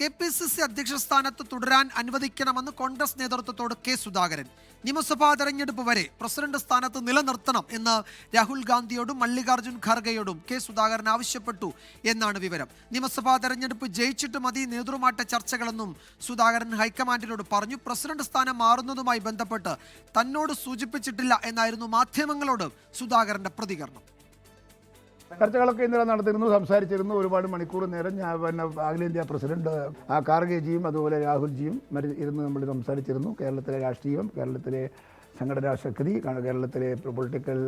K P C C അധ്യക്ഷ സ്ഥാനത്ത് തുടരാൻ അനുവദിക്കണമെന്ന് കോൺഗ്രസ് നേതൃത്വത്തോട് കെ സുധാകരൻ. നിയമസഭാ തെരഞ്ഞെടുപ്പ് വരെ പ്രസിഡന്റ് സ്ഥാനത്ത് നിലനിർത്തണം എന്ന് രാഹുൽ ഗാന്ധിയോടും മല്ലികാർജുൻ ഖർഗെയോടും കെ സുധാകരൻ ആവശ്യപ്പെട്ടു എന്നാണ് വിവരം. നിയമസഭാ തെരഞ്ഞെടുപ്പ് ജയിച്ചിട്ട് മതി നേതൃമാറ്റ ചർച്ചകളെന്നും സുധാകരൻ ഹൈക്കമാൻഡിനോട് പറഞ്ഞു. പ്രസിഡന്റ് സ്ഥാനം മാറുന്നതുമായി ബന്ധപ്പെട്ട് തന്നോട് സൂചിപ്പിച്ചിട്ടില്ല എന്നായിരുന്നു മാധ്യമങ്ങളോട് സുധാകരന്റെ പ്രതികരണം. ചർച്ചകളൊക്കെ ഇന്നലെ നടത്തിയിരുന്നു സംസാരിച്ചിരുന്നു. ഒരുപാട് മണിക്കൂർ നേരം ഞാൻ പിന്നെ അഖിലേന്ത്യാ പ്രസിഡന്റ് ആ കാർഗേജിയും അതുപോലെ രാഹുൽജിയും മരി ഇരുന്ന് നമ്മൾ സംസാരിച്ചിരുന്നു. കേരളത്തിലെ രാഷ്ട്രീയം കേരളത്തിലെ സംഘടനാ ശക്തി കേരളത്തിലെ പൊളിറ്റിക്കൽ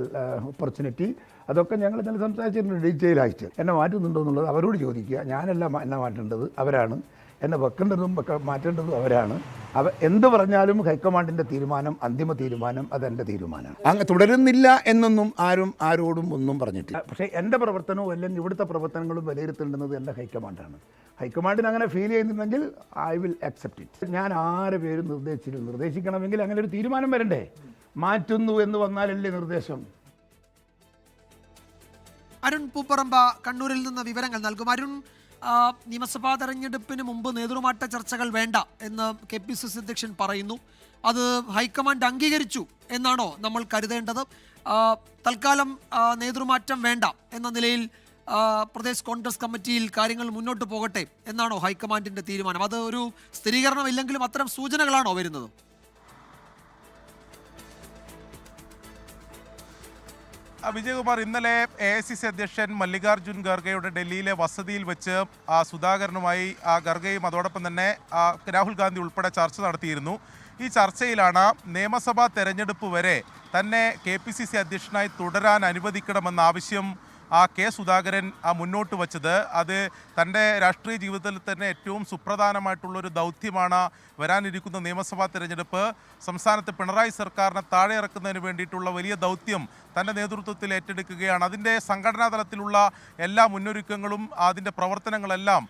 ഓപ്പർച്യൂണിറ്റി അതൊക്കെ ഞങ്ങൾ ഇന്നലെ സംസാരിച്ചിരുന്നു. ഡീറ്റെയിൽ ആയിട്ട് എന്നെ മാറ്റുന്നുണ്ടോ എന്നുള്ളത് അവരോട് ചോദിക്കുക. ഞാനല്ല എന്നെ മാറ്റേണ്ടത് അവരാണ്. എന്നെ വെക്കേണ്ടതും വെക്ക മാറ്റേണ്ടതും അവരാണ്. അവ എന്ത് പറഞ്ഞാലും ഹൈക്കമാൻഡിന്റെ തീരുമാനം അന്തിമ തീരുമാനം അതെന്റെ തീരുമാനമാണ്. അങ്ങ് തുടരുന്നില്ല എന്നൊന്നും ആരും ആരോടും ഒന്നും പറഞ്ഞിട്ടില്ല. പക്ഷേ എന്റെ പ്രവർത്തനവും അല്ലെങ്കിൽ ഇവിടുത്തെ പ്രവർത്തനങ്ങളും വിലയിരുത്തേണ്ടുന്നത് എന്റെ ഹൈക്കമാൻഡാണ്. ഹൈക്കമാൻഡിന് അങ്ങനെ ഫീൽ ചെയ്യുന്നുണ്ടെങ്കിൽ ഐ വിൽ അക്സെപ്റ്റ് ഇറ്റ് ഞാൻ ആരെ പേരും നിർദ്ദേശിച്ചില്ല. നിർദ്ദേശിക്കണമെങ്കിൽ അങ്ങനെ ഒരു തീരുമാനം വരണ്ടേ? മാറ്റുന്നു എന്ന് വന്നാലല്ലേ നിർദ്ദേശം. അരുൺ പൂപ്പറമ്പ കണ്ണൂരിൽ നിന്ന് വിവരങ്ങൾ നൽകും. അരുൺ നിയമസഭാ തെരഞ്ഞെടുപ്പിന് മുമ്പ് നേതൃമാറ്റ ചർച്ചകൾ വേണ്ട എന്ന് കെ പി സി സി അധ്യക്ഷൻ പറയുന്നു. അത് ഹൈക്കമാൻഡ് അംഗീകരിച്ചു എന്നാണോ നമ്മൾ കരുതേണ്ടത്? തൽക്കാലം നേതൃമാറ്റം വേണ്ട എന്ന നിലയിൽ പ്രദേശ് കോൺഗ്രസ് കമ്മിറ്റിയിൽ കാര്യങ്ങൾ മുന്നോട്ട് പോകട്ടെ എന്നാണോ ഹൈക്കമാൻഡിന്റെ തീരുമാനം? അത് ഒരു സ്ഥിരീകരണം ഇല്ലെങ്കിലും അത്തരം സൂചനകളാണോ വരുന്നത്? വിജയകുമാർ ഇന്നലെ എ ഐ സി സി അധ്യക്ഷൻ മല്ലികാർജുൻ ഖർഗെയുടെ ഡൽഹിയിലെ വസതിയിൽ വെച്ച് സുധാകരനുമായി ഖർഗെയും അതോടൊപ്പം തന്നെ രാഹുൽ ഗാന്ധി ഉൾപ്പെടെ ചർച്ച നടത്തിയിരുന്നു. ഈ ചർച്ചയിലാണ് നിയമസഭാ തെരഞ്ഞെടുപ്പ് വരെ തന്നെ കെ പി സി സി അധ്യക്ഷനായി തുടരാൻ അനുവദിക്കണമെന്ന ആവശ്യം ആ കെ സുധാകരൻ ആ മുന്നോട്ട് വച്ചത് അത് തന്റെ രാഷ്ട്രീയ ജീവിതത്തിൽ തന്നെ ഏറ്റവും സുപ്രധാനമായിട്ടുള്ളൊരു ദൗത്യമാണ് വരാനിരിക്കുന്ന നിയമസഭാ തിരഞ്ഞെടുപ്പ്. സംസ്ഥാനത്ത് പിണറായി സർക്കാരിനെ താഴെ ഇറക്കുന്നതിന് വേണ്ടിയിട്ടുള്ള വലിയ ദൗത്യം തന്റെ നേതൃത്വത്തിൽ ഏറ്റെടുക്കുകയാണ്. അതിന്റെ സംഘടനാ തലത്തിലുള്ള എല്ലാ മുന്നൊരുക്കങ്ങളും അതിന്റെ പ്രവർത്തനങ്ങളെല്ലാം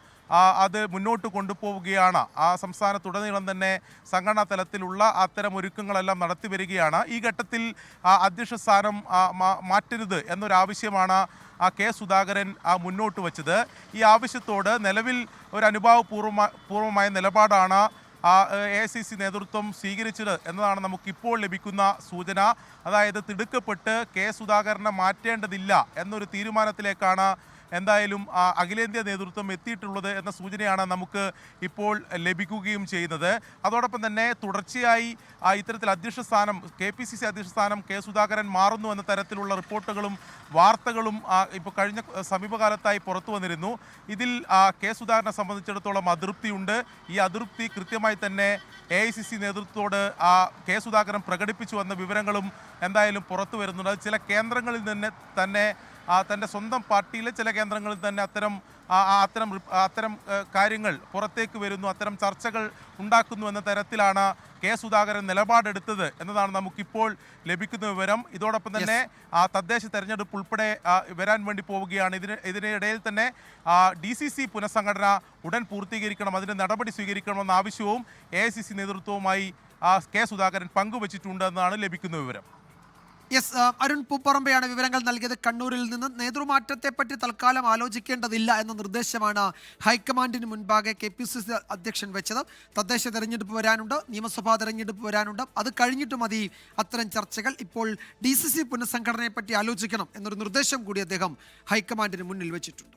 അത് മുന്നോട്ട് കൊണ്ടുപോവുകയാണ്. ആ സംസ്ഥാനത്തുടനീളം തന്നെ സംഘടനാ തലത്തിലുള്ള അത്തരം ഒരുക്കങ്ങളെല്ലാം നടത്തി വരികയാണ്. ഈ ഘട്ടത്തിൽ അധ്യക്ഷ സ്ഥാനം മാറ്റരുത് എന്നൊരാവശ്യമാണ് ആ കെ സുധാകരൻ ആ, മുന്നോട്ട് വച്ചത്. ഈ ആവശ്യത്തോട് നിലവിൽ ഒരു അനുഭാവപൂർവ പൂർവമായ നിലപാടാണ് എ സി സി നേതൃത്വം സ്വീകരിച്ചത് എന്നതാണ് നമുക്കിപ്പോൾ ലഭിക്കുന്ന സൂചന. അതായത് തിടുക്കപ്പെട്ട് കെ സുധാകരനെ മാറ്റേണ്ടതില്ല എന്നൊരു തീരുമാനത്തിലേക്കാണ് എന്തായാലും അഖിലേന്ത്യാ നേതൃത്വം എത്തിയിട്ടുള്ളത് എന്ന സൂചനയാണ് നമുക്ക് ഇപ്പോൾ ലഭിക്കുകയും ചെയ്യുന്നത്. അതോടൊപ്പം തന്നെ തുടർച്ചയായി ഇത്തരത്തിൽ അധ്യക്ഷ സ്ഥാനം കെ പി സി സി അധ്യക്ഷ സ്ഥാനം കെ സുധാകരൻ മാറുന്നു എന്ന തരത്തിലുള്ള റിപ്പോർട്ടുകളും വാർത്തകളും ഇപ്പോൾ കഴിഞ്ഞ സമീപകാലത്തായി പുറത്തു വന്നിരുന്നു. ഇതിൽ കെ സുധാകരനെ സംബന്ധിച്ചിടത്തോളം അതൃപ്തിയുണ്ട്. ഈ അതൃപ്തി കൃത്യമായി തന്നെ എ ഐ സി സി നേതൃത്വത്തോട് ആ കെ സുധാകരൻ പ്രകടിപ്പിച്ചു വന്ന വിവരങ്ങളും എന്തായാലും പുറത്തു വരുന്നുണ്ട്. അത് ചില കേന്ദ്രങ്ങളിൽ നിന്ന് തന്നെ തന്റെ സ്വന്തം പാർട്ടിയിലെ ചില കേന്ദ്രങ്ങളിൽ തന്നെ അത്തരം അത്തരം അത്തരം കാര്യങ്ങൾ പുറത്തേക്ക് വരുന്നു അത്തരം ചർച്ചകൾ ഉണ്ടാക്കുന്നു എന്ന തരത്തിലാണ് കെ സുധാകരൻ നിലപാടെടുത്തത് എന്നതാണ് നമുക്കിപ്പോൾ ലഭിക്കുന്ന വിവരം. ഇതോടൊപ്പം തന്നെ ആ തദ്ദേശ തെരഞ്ഞെടുപ്പ് ഉൾപ്പെടെ വരാൻ വേണ്ടി പോവുകയാണ്. ഇതിന് ഇതിനിടയിൽ തന്നെ ഡി സി സി പുനഃസംഘടന ഉടൻ പൂർത്തീകരിക്കണം അതിന് നടപടി സ്വീകരിക്കണമെന്ന ആവശ്യവും എ ഐ സി സി നേതൃത്വവുമായി ആ, കെ സുധാകരൻ പങ്കുവച്ചിട്ടുണ്ടെന്നാണ് ലഭിക്കുന്ന വിവരം. യെസ് അരുൺ പൂപ്പറമ്പയാണ് വിവരങ്ങൾ നൽകിയത്. കണ്ണൂരിൽ നിന്ന് നേതൃമാറ്റത്തെപ്പറ്റി തൽക്കാലം ആലോചിക്കേണ്ടതില്ല എന്ന നിർദ്ദേശമാണ് ഹൈക്കമാൻഡിന് മുൻപാകെ കെ പി സി സി അധ്യക്ഷൻ വെച്ചത്. തദ്ദേശ തെരഞ്ഞെടുപ്പ് വരാനുണ്ട് നിയമസഭാ തെരഞ്ഞെടുപ്പ് വരാനുണ്ട്. അത് കഴിഞ്ഞിട്ട് മതി അത്തരം ചർച്ചകൾ ഇപ്പോൾ ഡി സി സി പുനഃസംഘടനയെപ്പറ്റി ആലോചിക്കണം എന്നൊരു നിർദ്ദേശം കൂടി അദ്ദേഹം ഹൈക്കമാൻഡിന് മുന്നിൽ വെച്ചിട്ടുണ്ട്.